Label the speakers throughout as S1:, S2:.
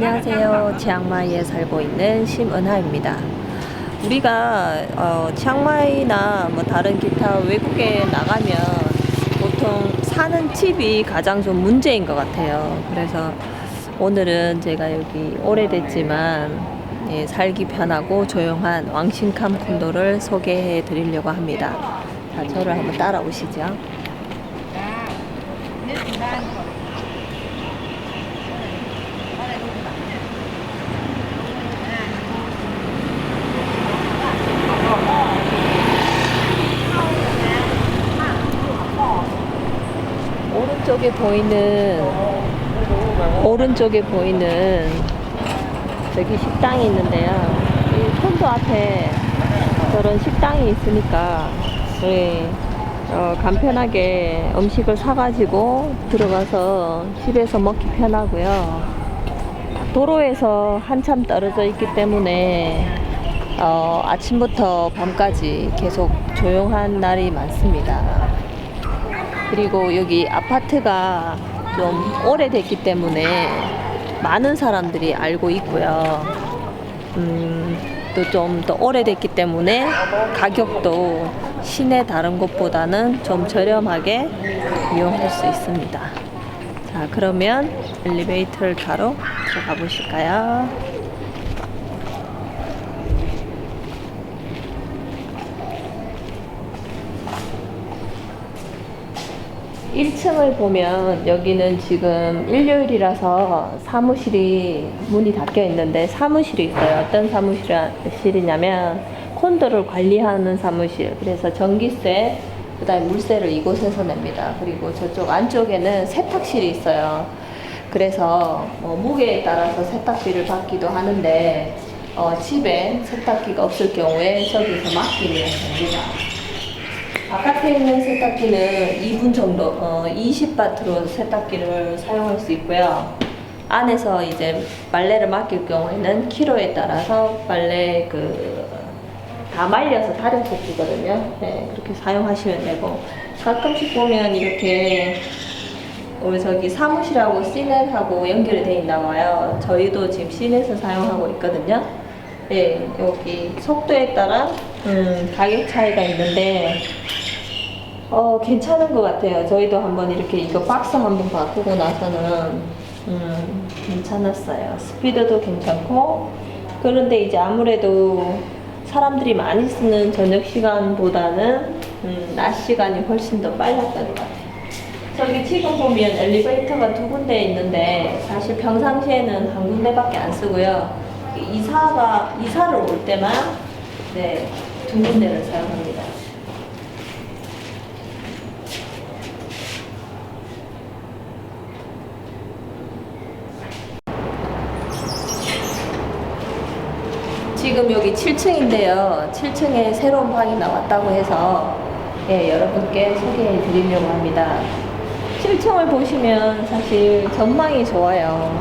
S1: 안녕하세요. 치앙마이에 살고 있는 심은하입니다. 우리가 어, 치앙마이나 뭐 다른 기타 외국에 나가면 보통 사는 집이 가장 좀 문제인 것 같아요. 그래서 오늘은 제가 여기 오래됐지만 예, 살기 편하고 조용한 왕신캄 콘도를 소개해 드리려고 합니다. 자, 저를 한번 따라오시죠. 오른쪽에 보이는 오른쪽에 보이는 저기 식당이 있는데요. 이 콘도 앞에 저런 식당이 있으니까 우리 어, 간편하게 음식을 사가지고 들어가서 집에서 먹기 편하고요. 도로에서 한참 떨어져 있기 때문에 어, 아침부터 밤까지 계속 조용한 날이 많습니다. 그리고 여기 아파트가 좀 오래됐기 때문에 많은 사람들이 알고 있고요. 음, 또 좀 더 오래됐기 때문에 가격도 시내 다른 곳보다는 좀 저렴하게 이용할 수 있습니다. 자, 그러면 엘리베이터를 타러 들어가 보실까요? 1층을 보면 여기는 지금 일요일이라서 사무실이 문이 닫혀 있는데 사무실이 있어요. 어떤 사무실이냐면 콘도를 관리하는 사무실. 그래서 전기세, 그다음에 물세를 이곳에서 냅니다. 그리고 저쪽 안쪽에는 세탁실이 있어요. 그래서 뭐 무게에 따라서 세탁비를 받기도 하는데 어, 집에 세탁기가 없을 경우에 저기서 맡기면 됩니다. 바깥에 있는 세탁기는 2분 정도, 어, 20바트로 세탁기를 사용할 수 있고요. 안에서 이제 빨래를 맡길 경우에는 키로에 따라서 빨래 그, 다 말려서 다려서 주거든요. 네, 그렇게 사용하시면 되고. 가끔씩 보면 이렇게 우리 저기 사무실하고 시넷하고 연결이 돼 있나 봐요. 저희도 지금 시넷을 사용하고 있거든요. 네, 여기 속도에 따라 음, 가격 차이가 있는데 어, 괜찮은 것 같아요. 저희도 한번 이렇게 이거 박스 한번 바꾸고 나서는 음, 괜찮았어요. 스피드도 괜찮고 그런데 이제 아무래도 사람들이 많이 쓰는 저녁 시간보다는 음, 낮 시간이 훨씬 더 빨랐던 것 같아요. 저기 지금 보면 엘리베이터가 두 군데 있는데 사실 평상시에는 한 군데밖에 안 쓰고요. 이사가 이사를 올 때만 네, 두 군데를 사용합니다. 지금 여기 7층인데요. 7층에 새로운 방이 나왔다고 해서 예, 여러분께 소개해 드리려고 합니다. 7층을 보시면 사실 전망이 좋아요.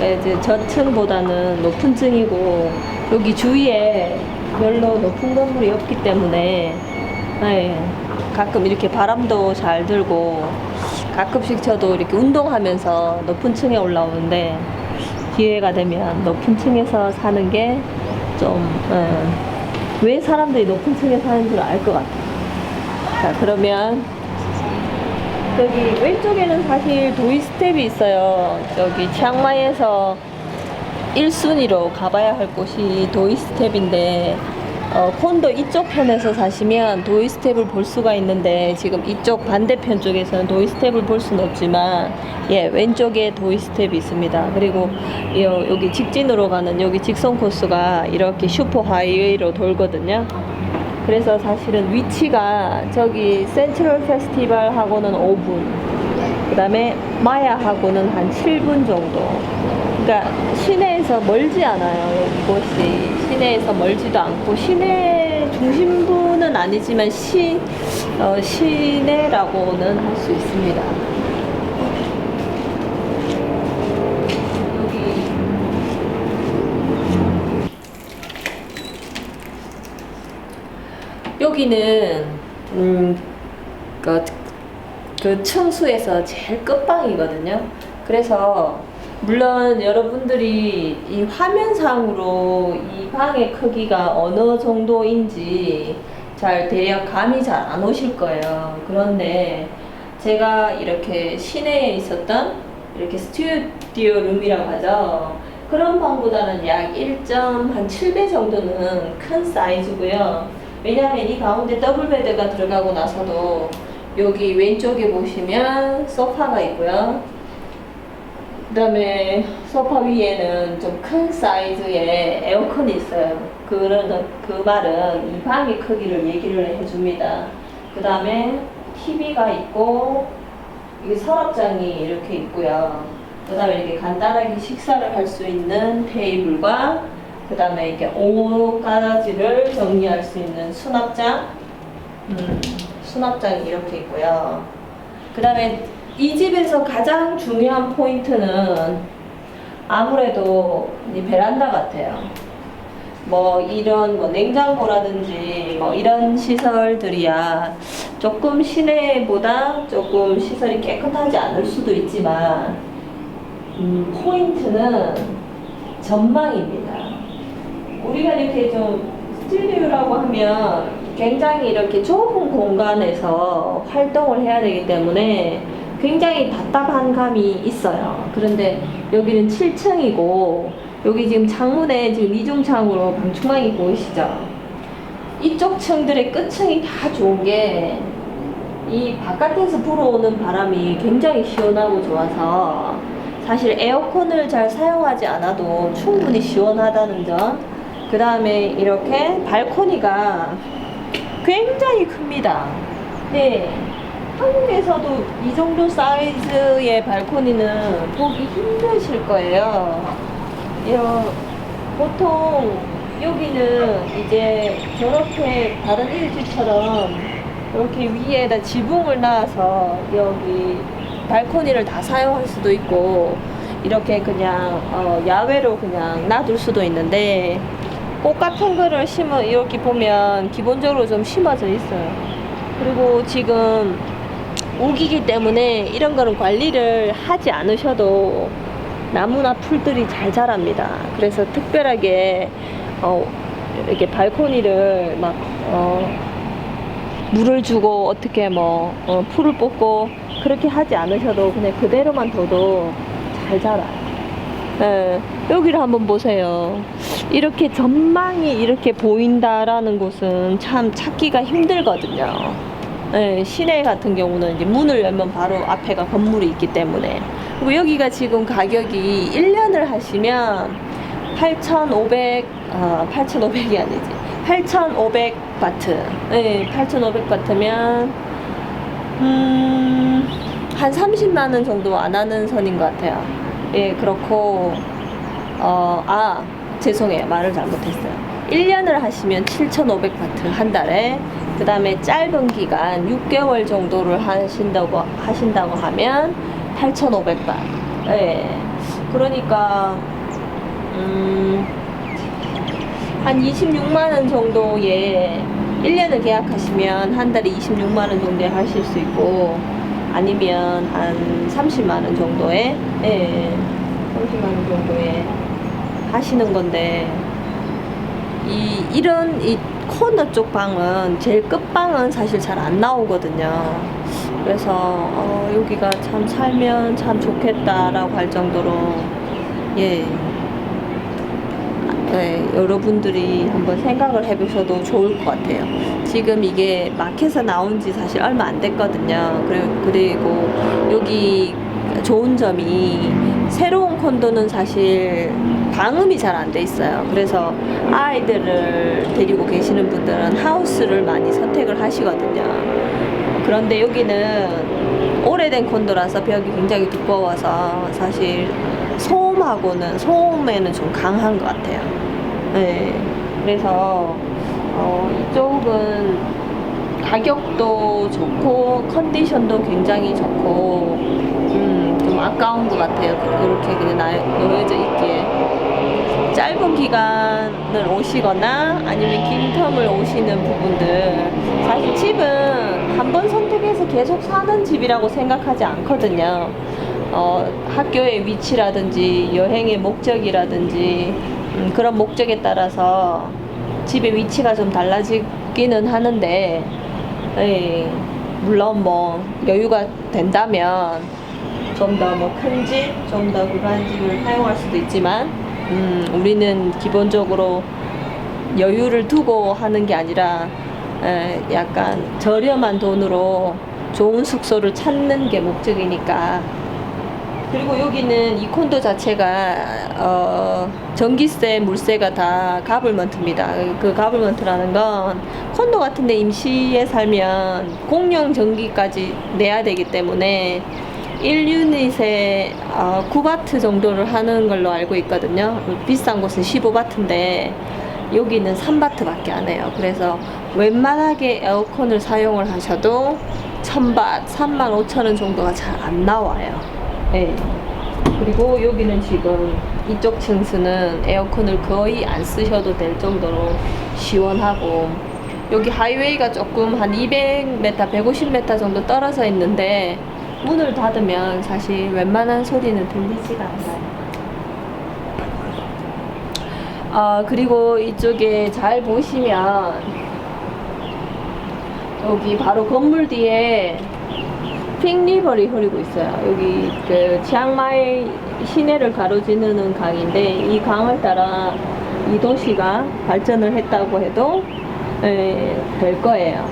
S1: 예, 이제 저층보다는 높은 층이고 여기 주위에 별로 높은 건물이 없기 때문에 예, 가끔 이렇게 바람도 잘 들고 가끔씩 저도 이렇게 운동하면서 높은 층에 올라오는데 기회가 되면 높은 층에서 사는 게 좀, 예, 왜 사람들이 높은 층에 사는 줄알것 같아요. 자, 그러면, 여기 왼쪽에는 사실 도이 스텝이 있어요. 여기 치앙마이에서 1순위로 가봐야 할 곳이 도이 스텝인데, 어, 콘도 이쪽 편에서 사시면 도이 스텝을 볼 수가 있는데 지금 이쪽 반대편 쪽에서는 도이 스텝을 볼 수는 없지만 예 왼쪽에 도이 스텝이 있습니다. 그리고 요, 여기 직진으로 가는 여기 직선 코스가 이렇게 슈퍼 하이웨이로 돌거든요. 그래서 사실은 위치가 저기 센트럴 페스티벌하고는 5분, 그 다음에 마야하고는 한 7분 정도. 그러니까 시내에서 멀지 않아요. 이곳이 시내에서 멀지도 않고 시내 중심부는 아니지만 시 어, 시내라고는 할 수 있습니다. 여기 여기는 음, 그, 그 층수에서 제일 끝방이거든요. 그래서 물론 여러분들이 이 화면상으로 이 방의 크기가 어느 정도인지 잘 대략 감이 잘 안 오실 거예요. 그런데 제가 이렇게 시내에 있었던 이렇게 스튜디오 룸이라고 하죠. 그런 방보다는 약 1.7배 정도는 큰 사이즈고요. 왜냐하면 이 가운데 더블 베드가 들어가고 나서도 여기 왼쪽에 보시면 소파가 있고요. 그다음에 소파 위에는 좀 큰 사이즈의 에어컨이 있어요. 그런 그 말은 이 방의 크기를 얘기를 해줍니다. 그다음에 TV가 있고 이게 서랍장이 이렇게 있고요. 그다음에 이렇게 간단하게 식사를 할 수 있는 테이블과 그다음에 이렇게 옷가지를 정리할 수 있는 수납장, 음, 수납장이 이렇게 있고요. 그다음에 이 집에서 가장 중요한 포인트는 아무래도 이 베란다 같아요. 뭐 이런 뭐 냉장고라든지 뭐 이런 시설들이야 조금 시내보다 조금 시설이 깨끗하지 않을 수도 있지만 음, 포인트는 전망입니다. 우리가 이렇게 좀 스튜디오라고 하면 굉장히 이렇게 좁은 공간에서 활동을 해야 되기 때문에 굉장히 답답한 감이 있어요. 그런데 여기는 7층이고 여기 지금 창문에 지금 이중창으로 방충망이 보이시죠? 이쪽 층들의 끝층이 다 좋은 게 이 바깥에서 불어오는 바람이 굉장히 시원하고 좋아서 사실 에어컨을 잘 사용하지 않아도 충분히 시원하다는 점. 그 다음에 이렇게 발코니가 굉장히 큽니다. 네. 한국에서도 이 정도 사이즈의 발코니는 보기 힘드실 거예요. 여, 보통 여기는 이제 저렇게 다른 일주처럼 이렇게 위에다 지붕을 놔서 여기 발코니를 다 사용할 수도 있고 이렇게 그냥 어, 야외로 그냥 놔둘 수도 있는데 꽃 같은 거를 심어 이렇게 보면 기본적으로 좀 심어져 있어요. 그리고 지금 우기기 때문에 이런 거는 관리를 하지 않으셔도 나무나 풀들이 잘 자랍니다. 그래서 특별하게 어, 이렇게 발코니를 막 어, 물을 주고 어떻게 뭐 어, 풀을 뽑고 그렇게 하지 않으셔도 그냥 그대로만 둬도 잘 자라요. 네, 여기를 한번 보세요. 이렇게 전망이 이렇게 보인다라는 곳은 참 찾기가 힘들거든요. 네, 시내 같은 경우는 이제 문을 열면 바로 앞에가 건물이 있기 때문에. 그리고 여기가 지금 가격이 1년을 하시면 8,500, 아, 8,500이 아니지. 8,500 바트. 네, 8,500 바트면, 음, 한 30만 원 정도 안 하는 선인 것 같아요. 예, 그렇고, 어, 아, 죄송해요. 말을 잘못했어요. 1년을 하시면 7,500 바트 한 달에, 그 다음에 짧은 기간 6개월 정도를 하신다고, 하신다고 하면 8,500바. 예. 그러니까, 음, 한 26만원 정도에 1년을 계약하시면 한 달에 26만원 정도에 하실 수 있고, 아니면 한 30만원 정도에, 예, 30만원 정도에 하시는 건데, 이, 이런 이 코너 쪽 방은 제일 끝방은 사실 잘 안 나오거든요. 그래서, 어, 여기가 참 살면 참 좋겠다라고 할 정도로, 예, 네, 여러분들이 한번 생각을 해보셔도 좋을 것 같아요. 지금 이게 마켓에 나온 지 사실 얼마 안 됐거든요. 그리고, 여기 좋은 점이 새로운 콘도는 사실 방음이 잘 안 돼 있어요. 그래서 아이들을 데리고 계시는 분들은 하우스를 많이 선택을 하시거든요. 그런데 여기는 오래된 콘도라서 벽이 굉장히 두꺼워서 사실 소음하고는 소음에는 좀 강한 것 같아요. 네. 그래서 어, 이쪽은 가격도 좋고 컨디션도 굉장히 좋고 음, 좀 아까운 것 같아요. 이렇게 그냥 나- 놓여져 있기에 짧은 기간을 오시거나 아니면 긴 텀을 오시는 부분들 사실 집은 한 번 선택해서 계속 사는 집이라고 생각하지 않거든요. 어, 학교의 위치라든지 여행의 목적이라든지 음, 그런 목적에 따라서 집의 위치가 좀 달라지기는 하는데 예, 물론 뭐 여유가 된다면 좀 더 뭐 큰 집, 좀 더 구간 집을 사용할 수도 있지만 음, 우리는 기본적으로 여유를 두고 하는 게 아니라 에, 약간 저렴한 돈으로 좋은 숙소를 찾는 게 목적이니까 그리고 여기는 이 콘도 자체가 어, 전기세, 물세가 다 가블먼트입니다. 그 가블먼트라는 건 콘도 같은데 임시에 살면 공용 전기까지 내야 되기 때문에 1유닛에 어, 9바트 정도를 하는 걸로 알고 있거든요. 비싼 곳은 15바트인데 여기는 3바트밖에 안 해요. 그래서 웬만하게 에어컨을 사용을 하셔도 1000바, 3만 5천 원 정도가 잘 안 나와요. 네. 그리고 여기는 지금 이쪽 층수는 에어컨을 거의 안 쓰셔도 될 정도로 시원하고 여기 하이웨이가 조금 한 200m, 150m 정도 떨어져 있는데 문을 닫으면 사실 웬만한 소리는 들리지가 않아요. 아 그리고 이쪽에 잘 보시면 여기 바로 건물 뒤에 핑리버리 흐르고 있어요. 여기 그 치앙마이 시내를 가로지르는 강인데 이 강을 따라 이 도시가 발전을 했다고 해도 에, 될 거예요.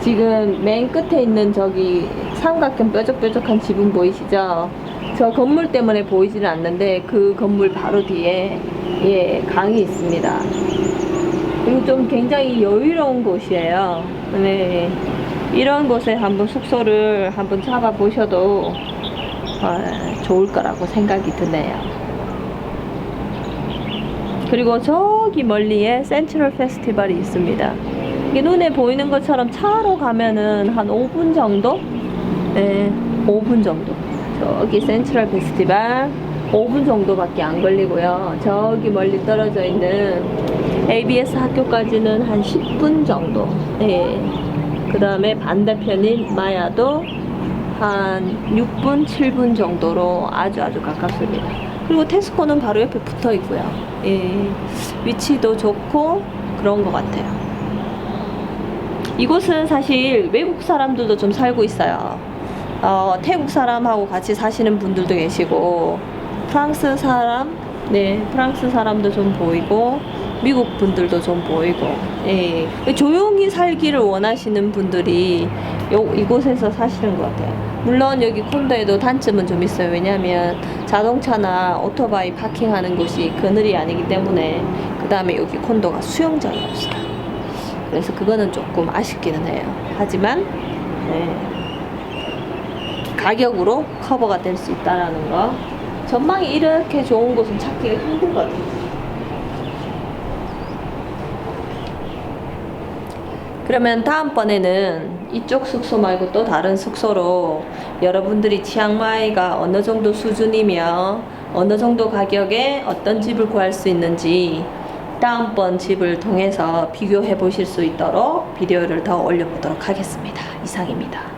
S1: 지금 맨 끝에 있는 저기 삼각형 뾰족뾰족한 지붕 보이시죠? 저 건물 때문에 보이지는 않는데 그 건물 바로 뒤에 예 강이 있습니다. 그리고 좀 굉장히 여유로운 곳이에요. 네. 이런 곳에 한번 숙소를 한번 잡아 보셔도 어, 좋을 거라고 생각이 드네요. 그리고 저기 멀리에 센트럴 페스티벌이 있습니다. 이게 눈에 보이는 것처럼 차로 가면은 한 5분 정도? 네, 5분 정도. 저기 센트럴 페스티벌 5분 정도밖에 안 걸리고요. 저기 멀리 떨어져 있는 ABS 학교까지는 한 10분 정도. 네. 그 다음에 반대편인 마야도 한 6분, 7분 정도로 아주 아주 가깝습니다. 그리고 테스코는 바로 옆에 붙어 있고요. 예, 위치도 좋고 그런 것 같아요. 이곳은 사실 외국 사람들도 좀 살고 있어요. 어, 태국 사람하고 같이 사시는 분들도 계시고 프랑스 사람, 네, 프랑스 사람도 좀 보이고 미국 분들도 좀 보이고 예. 조용히 살기를 원하시는 분들이 요, 이곳에서 사시는 것 같아요. 물론 여기 콘도에도 단점은 좀 있어요. 왜냐하면 자동차나 오토바이 파킹하는 곳이 그늘이 아니기 때문에 그 다음에 여기 콘도가 수영장이 없어요. 그래서 그거는 조금 아쉽기는 해요. 하지만 네. 가격으로 커버가 될 수 있다라는 거. 전망이 이렇게 좋은 곳은 찾기가 힘들거든요. 그러면 다음번에는 이쪽 숙소 말고 또 다른 숙소로 여러분들이 치앙마이가 어느 정도 수준이며 어느 정도 가격에 어떤 집을 구할 수 있는지 다음번 집을 통해서 비교해 보실 수 있도록 비디오를 더 올려보도록 하겠습니다. 이상입니다.